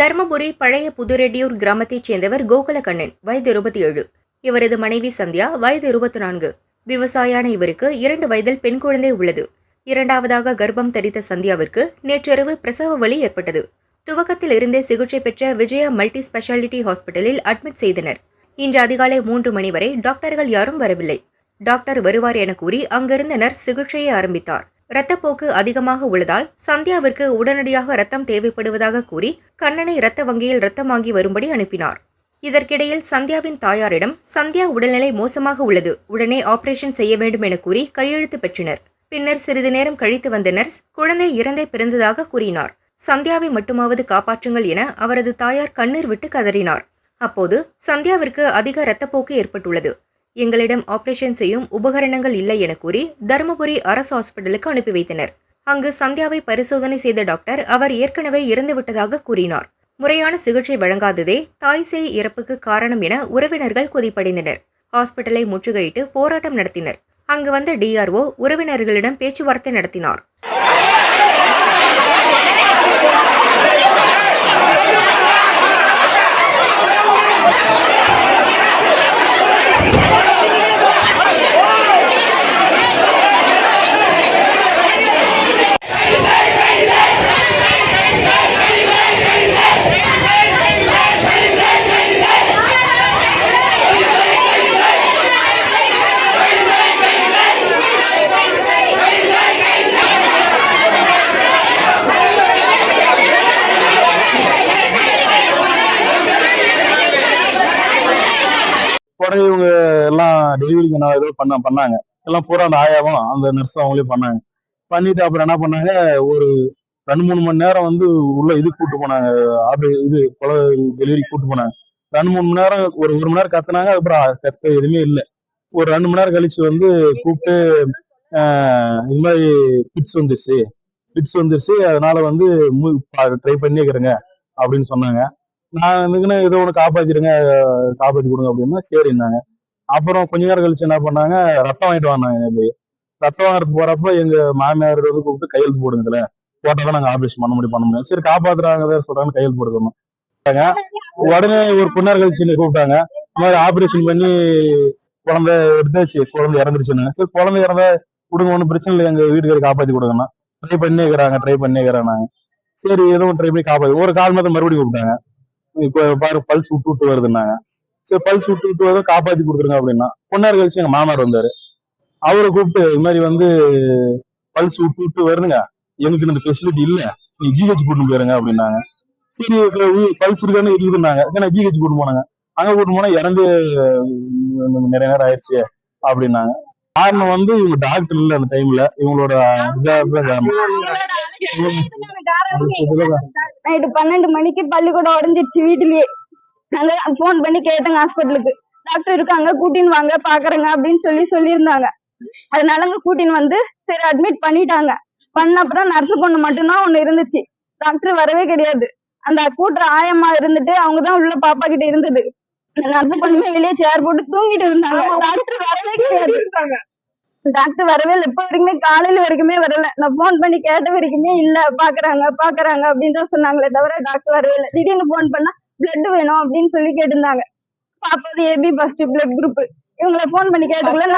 தர்மபுரி பழைய புதுரெட்டியூர் கிராமத்தைச் சேர்ந்தவர் கோகுலகண்ணன் வயது இருபத்தி ஏழு இவரது மனைவி சந்தியா வயது இருபத்தி நான்கு விவசாயான இவருக்கு இரண்டு வயதில் பெண் குழந்தை உள்ளது. இரண்டாவதாக கர்ப்பம் தரித்த சந்தியாவிற்கு நேற்றிரவு பிரசவ வலி ஏற்பட்டது. துவக்கத்தில் இருந்தே சிகிச்சை பெற்ற விஜயா மல்டி ஸ்பெஷாலிட்டி ஹாஸ்பிட்டலில் அட்மிட் செய்தனர். இன்று அதிகாலை மூன்று மணி வரை டாக்டர்கள் யாரும் வரவில்லை. டாக்டர் வருவார் என கூறி அங்கிருந்த நர்ஸ் சிகிச்சையை ஆரம்பித்தார். இரத்தப்போக்கு அதிகமாக உள்ளதால் சந்தியாவிற்கு உடனடியாக ரத்தம் தேவைப்படுவதாக கூறி கண்ணனை இரத்த வங்கியில் ரத்தம் வாங்கி வரும்படி அனுப்பினார். இதற்கிடையில் சந்தியாவின் தாயாரிடம் சந்தியா உடல்நிலை மோசமாக உள்ளது உடனே ஆபரேஷன் செய்ய வேண்டும் என கூறி கையெழுத்து பெற்றனர். பின்னர் சிறிது நேரம் கழித்து வந்த நர்ஸ் குழந்தை இறந்தே பிறந்ததாக கூறினார். சந்தியாவை மட்டுமாவது காப்பாற்றுங்கள் என அவரது தாயார் கண்ணீர் விட்டு கதறினார். அப்போது சந்தியாவிற்கு அதிக இரத்தப்போக்கு ஏற்பட்டுள்ளது. எங்களிடம் ஆபரேஷன் செய்யும் உபகரணங்கள் இல்லை என கூறி தருமபுரி அரசு ஹாஸ்பிட்டலுக்கு அனுப்பி வைத்தனர். அங்கு சந்தியாவை பரிசோதனை செய்த டாக்டர் அவர் ஏற்கனவே இறந்துவிட்டதாக கூறினார். முறையான சிகிச்சை வழங்காததே தாய் சேய் இறப்புக்கு காரணம் என உறவினர்கள் கொதிப்படைந்தனர். ஹாஸ்பிட்டலை முற்றுகையிட்டு போராட்டம் நடத்தினர். அங்கு வந்த டிஆர்ஓ உறவினர்களிடம் பேச்சுவார்த்தை நடத்தினார். உடனே இவங்க எல்லாம் டெலிவரிக்கு நான் ஏதோ பண்ண பண்ணாங்க. எல்லாம் பூரா அந்த ஆயாவும் அந்த நர்ஸும் அவங்களே பண்ணாங்க. பண்ணிட்டு அப்புறம் என்ன பண்ணாங்க? ஒரு ரெண்டு மூணு மணி நேரம் வந்து உள்ள இது கூட்டு போனாங்க. ஆபரே இது டெலிவரி கூட்டு போனாங்க. ரெண்டு மூணு மணி நேரம் ஒரு ஒரு மணி நேரம் கத்துனாங்க. அப்புறம் கத்த எதுவுமே இல்லை. ஒரு ரெண்டு மணி நேரம் கழிச்சு வந்து கூப்பிட்டு இது இந்த மாதிரி பிட்ஸ் வந்துருச்சு. பிட்ஸ் வந்துருச்சு. அதனால வந்து ட்ரை பண்ணிக்கிறேங்க அப்படின்னு சொன்னாங்க. நான் வந்துக்கின்னு இதை ஒன்று காப்பாத்திடுங்க காப்பாத்தி கொடுங்க அப்படின்னா சரின்னாங்க அப்புறம் கொஞ்ச நேரம் கழிச்சு என்ன பண்ணாங்க ரத்தம் வாங்கிட்டு வந்தாங்க போய். ரத்தம் வாங்குறதுக்கு போறப்ப எங்க மாமியார் வந்து கூப்பிட்டு கையெழுத்து போடுங்க இதுல போட்டா நாங்க ஆபரேஷன் பண்ண முடியும் பண்ண முடியும். சரி காப்பாத்துறாங்க சொல்றாங்க கையெழுத்து போட சொன்னாங்க. உடனே ஒரு பொண்ணார் கழிச்சு கூப்பிட்டாங்க. இந்த மாதிரி ஆபரேஷன் பண்ணி குழந்தை எடுத்தாச்சு குழந்தை இறந்துருச்சுன்னு. சரி குழந்தை இறந்தா கொடுங்க ஒன்றும் பிரச்சனை இல்லை எங்க வீட்டுக்காரி காப்பாத்தி கொடுங்கண்ணா. ட்ரை பண்ணிக்கிறாங்க ட்ரை பண்ணிக்கிறாங்க சரி எதுவும் ட்ரை பண்ணி காப்பாத்தி ஒரு கால் மாதம் மறுபடியும் கூப்பிட்டாங்க. இப்போ பாரு பல்ஸ் விட்டு விட்டு வருதுன்னாங்க. சரி பல்ஸ் விட்டு விட்டு வருது காப்பாத்தி கொடுத்துருங்க அப்படின்னா பொன்னார் கழிச்சு எங்க மாமனார் வந்தாரு. அவரை கூப்பிட்டு இது மாதிரி வந்து பல்ஸ் விட்டு விட்டு வருதுங்க எனக்கு இந்த ஃபெசிலிட்டி இல்ல. நீ ஜிஹெச் கூட்டு போயிருங்க அப்படின்னாங்க. சரி பல்ஸ் இருக்கான்னு இருக்குதுன்னாங்க சரி நான் ஜிஹெச் கூட்டு போனாங்க. அங்க கூட்டு போனா இறந்து நிறைய நேரம் ஆயிடுச்சு அப்படின்னாங்க. காரணம் வந்து இவங்க டாக்டர் இல்ல அந்த டைம்ல இவங்களோட நைட்டு பன்னெண்டு மணிக்கு பள்ளிக்கூடம் உடஞ்சிருச்சு வீட்டுலயே. நாங்க ஃபோன் பண்ணி கேட்டோங்க ஹாஸ்பிட்டலுக்கு டாக்டர் இருக்காங்க கூட்டின்னு வாங்க பாக்குறேங்க அப்படின்னு சொல்லி சொல்லியிருந்தாங்க. அதனால அங்க கூட்டின்னு வந்து சரி அட்மிட் பண்ணிட்டாங்க. பண்ண அப்புறம் நர்ஸ் பொண்ணு மட்டும்தான் ஒண்ணு இருந்துச்சு. டாக்டர் வரவே கிடையாது. அந்த கூட்டுற ஆயம்மா இருந்துட்டு அவங்க தான் உள்ள பாப்பா கிட்ட இருந்தது. அந்த நர்ஸ் பொண்ணுமே வெளியே சேர் போட்டு தூங்கிட்டு இருந்தாங்க. டாக்டர் வரவே கிடையாது. டாக்டர் வரவே இல்லை. இப்போ வரைக்குமே காலையில வரைக்குமே வரல. நான் ஃபோன் பண்ணி கேட்ட வரைக்குமே இல்ல. பாக்குறாங்க பாக்குறாங்க அப்படின்னு தான் சொன்னாங்களே தவிர டாக்டர் வரவே இல்லை. திடீர்னு ஃபோன் பண்ணா பிளட் வேணும் அப்படின்னு சொல்லி கேட்டிருந்தாங்க. பாப்பாது ஏபி பாசிட்டிவ் பிளட் குரூப் இவங்கள ஃபோன் பண்ணி பக்கத்துல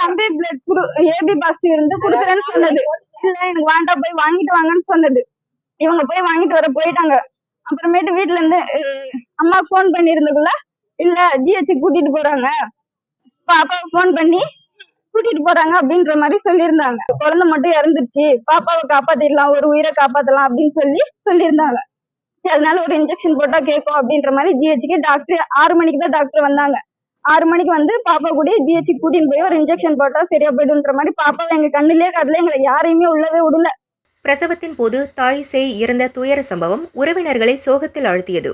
தம்பி பிளட் குரூப் ஏபி பாசிட்டிவ் இருந்து குடுக்குறேன்னு சொன்னது. இல்ல எனக்கு வேண்டாம் போய் வாங்கிட்டு வாங்கன்னு சொன்னது. இவங்க போய் வாங்கிட்டு வர போயிட்டாங்க. அப்புறமேட்டு வீட்ல இருந்து அம்மா ஃபோன் பண்ணியிருந்தக்குள்ள இல்ல ஜிஹெச் கூட்டிட்டு போறாங்க. பாப்பாவை போன் பண்ணி கூட்டிட்டு போறாங்க அப்படின்ற மாதிரி சொல்லியிருந்தாங்க. குழந்தை மட்டும் இறந்துருச்சு. பாப்பாவை காப்பாத்திடலாம் ஒரு உயிரை காப்பாத்தலாம் அப்படின்னு சொல்லி சொல்லியிருந்தாங்க. அதனால ஒரு இன்ஜெக்ஷன் போட்டா கேட்கும் அப்படின்ற மாதிரி ஜிஹெச்சுக்கு டாக்டர் ஆறு மணிக்கு தான் டாக்டர் வந்தாங்க. ஆறு மணிக்கு வந்து பாப்பா கூட ஜிஹெச் கூட்டின்னு போய் ஒரு இன்ஜெக்ஷன் போட்டா சரியா போயிடுன்ற மாதிரி பாப்பாவை எங்க கண்ணிலேயே கடல எங்களை யாரையுமே உள்ளவே விடல. பிரசவத்தின் போது தாய் சேய் இறந்த துயர சம்பவம் உறவினர்களை சோகத்தில் ஆழ்த்தியது